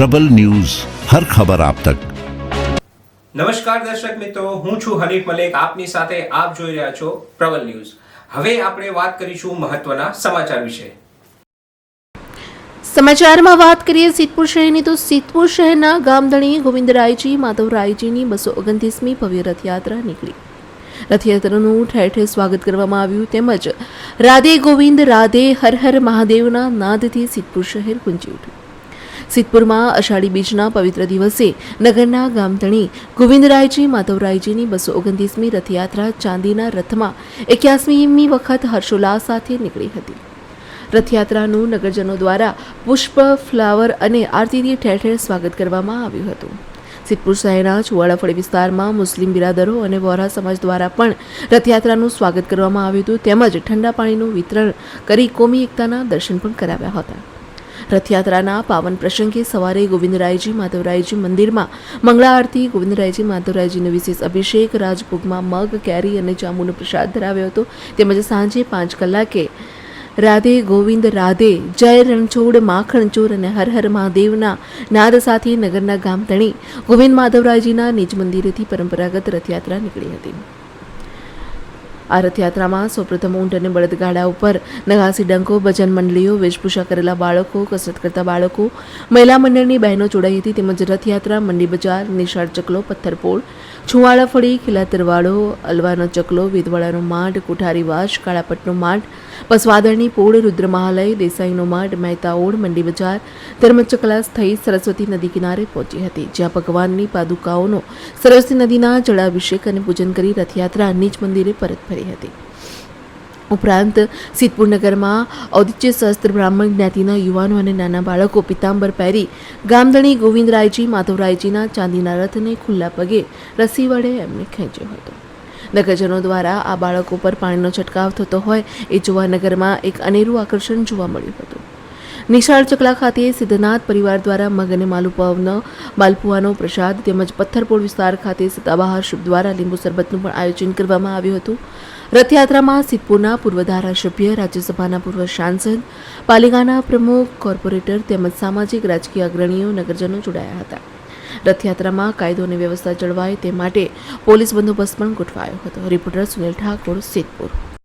પ્રબલ news હર ખબર આપ તક. નમસ્કાર દર્શક મિત્રો હું છું હરીફ મલેક આપની સાથે આપ જોઈ રહ્યા છો પ્રબલ ન્યૂઝ. હવે આપણે વાત કરીશું મહત્વના સમાચાર વિશે. સમાચારમાં વાત કરીએ સિદ્ધપુર શહેરની તો સિદ્ધપુર શહેરના ગામધણી ગોવિંદરાયજી માધવરાયજીની બસો ઓગણત્રીસમી ભવ્ય રથયાત્રા નીકળી. રથયાત્રાનું ઠેર ઠેર સ્વાગત કરવામાં આવ્યું તેમજ રાધે ગોવિંદ રાધે હર હર મહાદેવના નાદથી સિદ્ધપુર શહેર ગુંજી ઉઠ્યું. સિદ્ધપુરમાં અષાઢી બીજના પવિત્ર દિવસે નગરના ગામધણી ગોવિંદરાયજી, માધવરાયજીની બસો ઓગણત્રીસમી રથયાત્રા ચાંદીના રથમાં એક્યાસમીમી વખત હર્ષોલ્લાસ સાથે નીકળી હતી. રથયાત્રાનું નગરજનો દ્વારા પુષ્પ, ફ્લાવર અને આરતીથી ઠેર ઠેર સ્વાગત કરવામાં આવ્યું હતું. સિદ્ધપુર શહેરના ચુવાડાફળી વિસ્તારમાં મુસ્લિમ બિરાદરો અને વોરા સમાજ દ્વારા પણ રથયાત્રાનું સ્વાગત કરવામાં આવ્યું હતું. તેમજ ઠંડા પાણીનું વિતરણ કરી કોમી એકતાના દર્શન પણ કરાવ્યા હતા. રથયાત્રાના પાવન પ્રસંગે સવારે ગોવિંદરાયજી માધવરાયજી મંદિરમાં મંગળા આરતી, ગોવિંદરાયજી માધવરાયજીનો વિશેષ અભિષેક, રાજભોગમાં મગ, કેરી અને જાંબુનો પ્રસાદ ધરાવ્યો હતો. તેમજ સાંજે પાંચ કલાકે રાધે ગોવિંદ રાધે, જય રણછોડ માખણ ચોર અને હર હર મહાદેવના નાદ સાથે નગરના ગામધણી ગોવિંદ માધવરાયજીના નિજ મંદિરેથી પરંપરાગત રથયાત્રા નીકળી હતી. આ રથયાત્રામાં સૌપ્રથમ ઊંટ અને બળદગાડા ઉપર નગાસી ડંકો, ભજન મંડળીઓ, વેશભૂષા કરેલા બાળકો, કસરત કરતા બાળકો, મહિલા મંડળની બહેનો જોડાઈ હતી. તેમજ રથયાત્રા, મંડી બજાર, નિશાળ ચકલો, પથ્થરપોળ, છુવાળા ફળી, ખીલા તરવાડો અલવાનો ચકલો વેદવાડાનો માઠ કોઠારી વાસ કાળાપટનો માઠ પસવાદળની પોળ રુદ્ર મહાલય દેસાઈનો માઠ મહેતા ઓળ મંડી બજાર, ધર્મચકલા થઈ સરસ્વતી નદી કિનારે પહોંચી હતી. જ્યાં ભગવાનની પાદુકાઓનો સરસ્વતી નદીના જળાભિષેક અને પૂજન કરી રથયાત્રા નીચ મંદિરે પરત ફરી હતી. ઉપરાંત, સિદ્ધપુર નગરમાં ઔદિત્ય સહસ્ત્ર બ્રાહ્મણ જ્ઞાતિના યુવાનો અને નાના બાળકો પિતાંબર પહેરી ગામધણી ગોવિંદરાયજી, માધવરાયજીના ચાંદીના રથને ખુલ્લા પગે રસી વડે એમને ખેંચ્યો હતો. નગરજનો દ્વારા આ બાળકો પર પાણીનો છંટકાવ થતો હોય એ જોવા નગરમાં એક અનેરું આકર્ષણ જોવા મળ્યું હતું. નિશાળ ચકલા ખાતે સિદ્ધનાથ પરિવાર દ્વારા મગ અને માલુપાવનો, માલપુઆનો પ્રસાદ તેમજ પથ્થરપોળ વિસ્તાર ખાતે સત્તાબહાર શુભ દ્વારા લીંબુ શરબતનું પણ આયોજન કરવામાં આવ્યું હતું. રથયાત્રામાં સિદ્ધપુરના પૂર્વ ધારાસભ્ય રાજ્યસભાના પૂર્વ સાંસદ, પાલિકાના પ્રમુખ, કોર્પોરેટર તેમજ સામાજિક રાજકીય અગ્રણીઓ, નગરજનો જોડાયા હતા. રથયાત્રામાં કાયદો અને વ્યવસ્થા જળવાય તે માટે પોલીસ બંદોબસ્ત પણ ગોઠવાયો હતો. રિપોર્ટર સુનિલ ઠાકોર, સિદ્ધપુર.